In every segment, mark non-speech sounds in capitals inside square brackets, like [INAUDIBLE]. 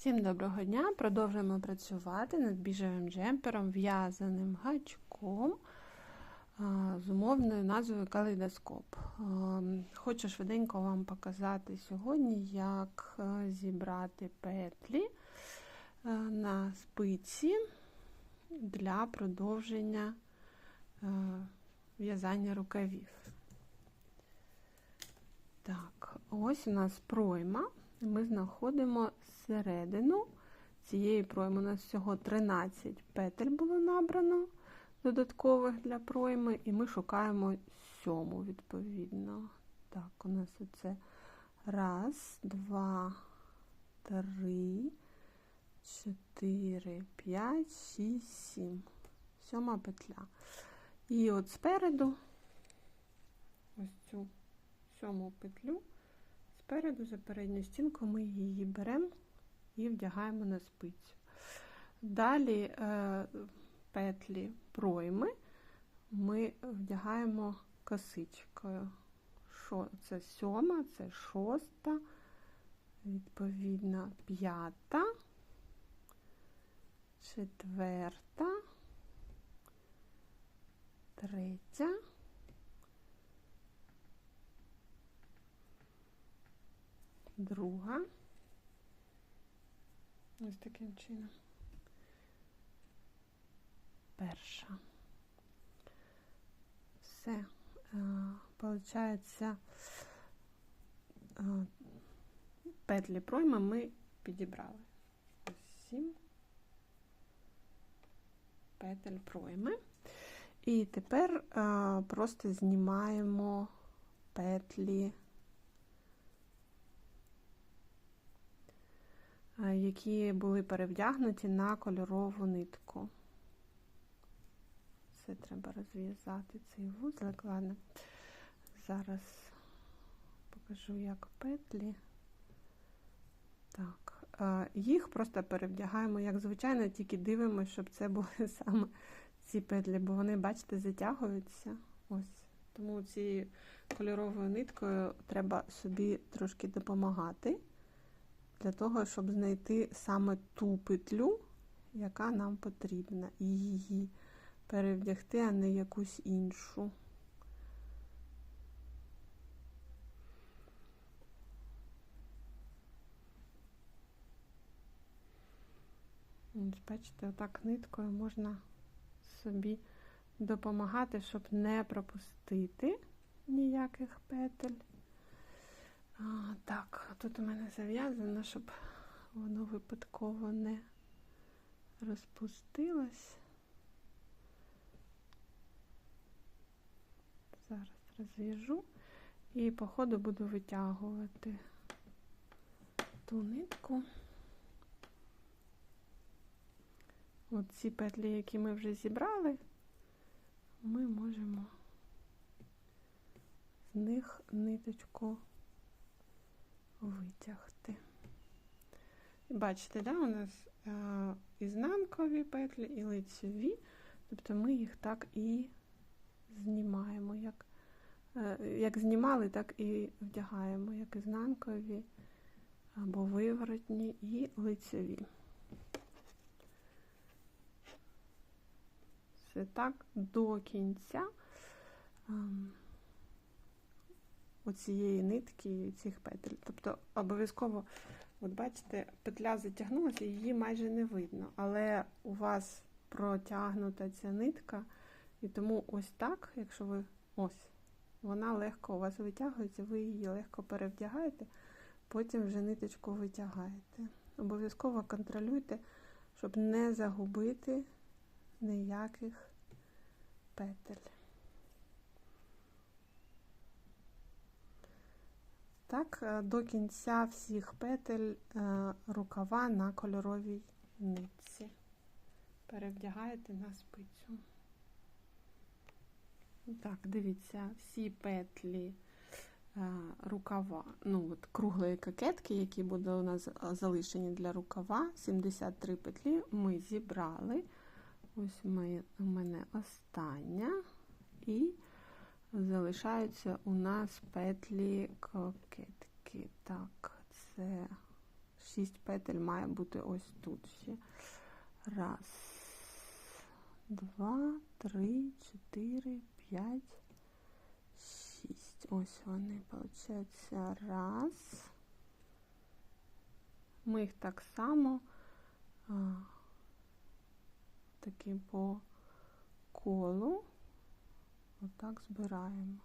Всім доброго дня! Продовжуємо працювати над біжевим джемпером, в'язаним гачком з умовною назвою калейдоскоп. Хочу швиденько вам показати сьогодні, як зібрати петлі на спиці для продовження в'язання рукавів. Так, ось у нас пройма. Ми знаходимо середину цієї пройми. У нас всього 13 петель було набрано додаткових для пройми, і ми шукаємо сьому, відповідно. Так, у нас оце раз, два, три, чотири, п'ять, шість, сім. Сьома петля. І от спереду ось цю сьому петлю. Спереду за передню стінку ми її беремо і вдягаємо на спицю. Далі е, петлі пройми ми вдягаємо косичкою. Шо, це сьома, це шоста, відповідно, п'ята, четверта, третя. Друга. Ось таким чином. Перша. Все. Получається, петлі пройми ми підібрали. Сім петель пройми. І тепер просто знімаємо петлі які були перевдягнуті на кольорову нитку. Це треба розв'язати цей вузлик. Ладно, зараз покажу, як петлі. Так, їх просто перевдягаємо, як звичайно, тільки дивимося, щоб це були [LAUGHS] саме ці петлі, бо вони, бачите, затягуються. Ось. Тому цією кольоровою ниткою треба собі трошки допомагати для того, щоб знайти саме ту петлю, яка нам потрібна, і її перевдягти, а не якусь іншу. Бачите, отак ниткою можна собі допомагати, щоб не пропустити ніяких петель. Так, тут у мене зав'язано, щоб воно випадково не розпустилось. Зараз розв'яжу і по ходу буду витягувати ту нитку. Оці петлі, які ми вже зібрали, ми можемо з них ниточку витягти. Бачите, да, у нас а, ізнанкові петлі і лицеві, тобто ми їх так і знімаємо. Як е, як знімали, так і вдягаємо, як ізнанкові або виворотні і лицеві. Все так до кінця. Оцієї нитки і цих петель. Тобто обов'язково, от бачите, петля затягнулася, її майже не видно. Але у вас протягнута ця нитка, і тому ось так, якщо ви ось, вона легко у вас витягується, ви її легко перевдягаєте, потім вже ниточку витягаєте. Обов'язково контролюйте, щоб не загубити ніяких петель. Так, е, до кінця всіх петель е, рукава на кольоровій нитці. Перевдягаєте на спицю. Так, дивіться, всі петлі е, рукава, ну от круглої кокетки, які будуть у нас залишені для рукава, 73 петлі ми зібрали. Ось ми, у мене остання. І залишаються у нас петлі кокетки. Так, це 6 петель має бути ось тут ще. Раз, два, три, чотири, п'ять, шість. Ось вони, виходить, раз. Ми їх так само а, таки по колу отак збираємо.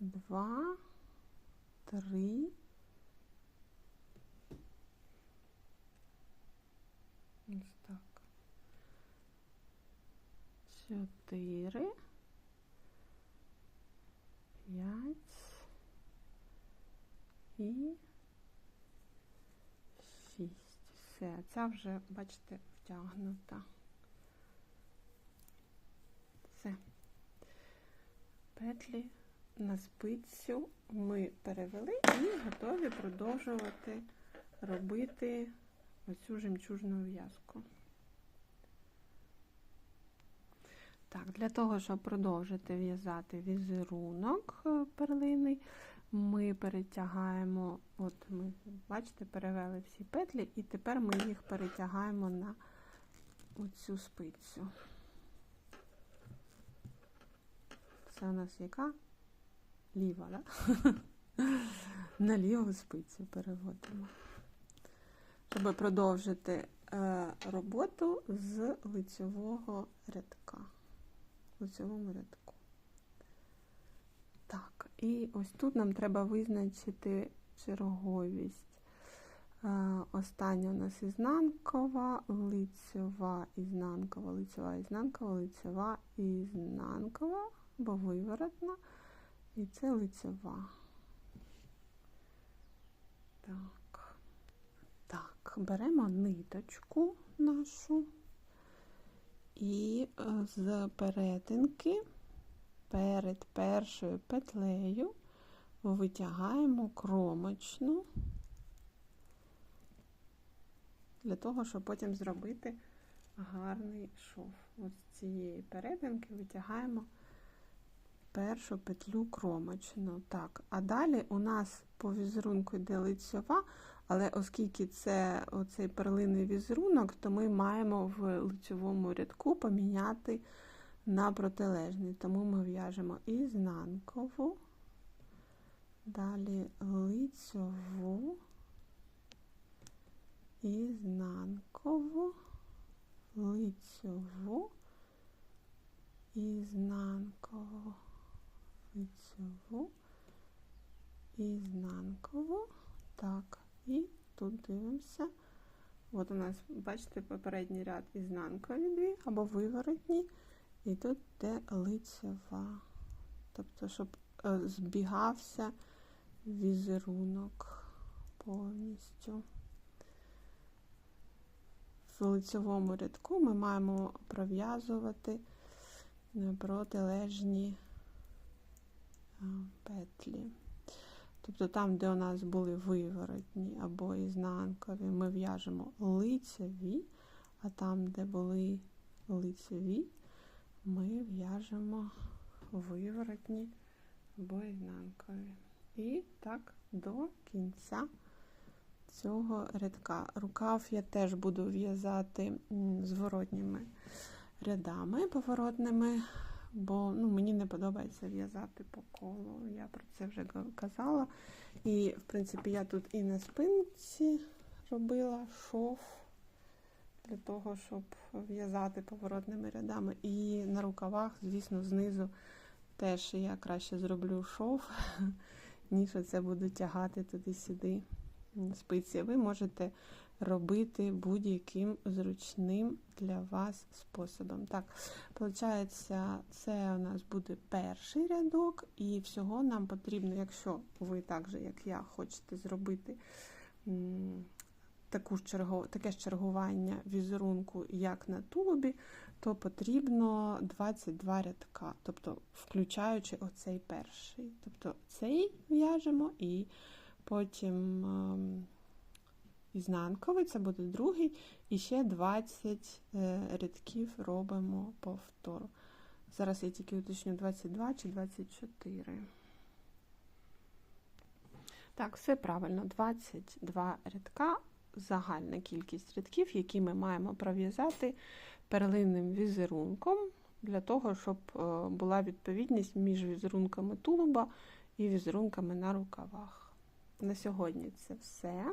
Два, три. Ось так. Чотири. П'ять. І шість. Все, ця вже, бачите, втягнута. Все. Петлі на спицю ми перевели і готові продовжувати робити оцю жемчужну в'язку. Так, для того, щоб продовжити в'язати візерунок е, перлиний, ми перетягаємо, от ми, бачите, перевели всі петлі, і тепер ми їх перетягаємо на оцю спицю. Це у нас яка? Ліва, да? [LAUGHS] на ліву спицю переводимо. Щоб продовжити е, роботу з лицьового рядка. Лицьовому рядку. Так, і ось тут нам треба визначити черговість. Е, остання у нас ізнанкова, лицьова, ізнанкова, лицьова, ізнанкова, лицьова, ізнанкова, або виворотна, і це лицьова. Так, так, беремо ниточку нашу і е, з перетинки перед першою петлею витягаємо кромочну для того, щоб потім зробити гарний шов. Ось з цієї перетинки витягаємо першу петлю кромочну. Так, а далі у нас по візерунку йде лицьова, але оскільки це оцей перлиний візерунок, то ми маємо в лицьовому рядку поміняти на протилежний. Тому ми в'яжемо ізнанкову, далі лицьову, ізнанкову, лицьову, ізнанкову, лицьову, ізнанкову. Так, і тут дивимося. От у нас, бачите, попередній ряд ізнанкові дві або виворотні, і тут де лицева. Тобто, щоб е, збігався візерунок повністю. В лицевому рядку ми маємо пров'язувати протилежні петлі. Тобто там, де у нас були виворотні або ізнанкові, ми в'яжемо лицеві, а там, де були лицеві, ми в'яжемо виворотні або ізнанкові. І так до кінця цього рядка. Рукав я теж буду в'язати зворотніми рядами поворотними бо ну, мені не подобається в'язати по колу. Я про це вже казала. І, в принципі, я тут і на спинці робила шов для того, щоб в'язати поворотними рядами. І на рукавах, звісно, знизу теж я краще зроблю шов, [LAUGHS] ніж це буду тягати туди-сюди спиці. Ви можете робити будь-яким зручним для вас способом. Так, виходить, це у нас буде перший рядок, і всього нам потрібно, якщо ви так же, як я, хочете зробити таку ж чергу, таке ж чергування візерунку, як на тулубі, то потрібно 22 рядка, тобто включаючи оцей перший. Тобто цей в'яжемо і потім ем, ізнанковий, це буде другий, і ще 20 е, рядків робимо повтор. Зараз я тільки уточню 22 чи 24. Так, все правильно, 22 рядка загальна кількість рядків, які ми маємо пров'язати перлинним візерунком, для того, щоб е, була відповідність між візерунками тулуба і візерунками на рукавах. На сьогодні це все.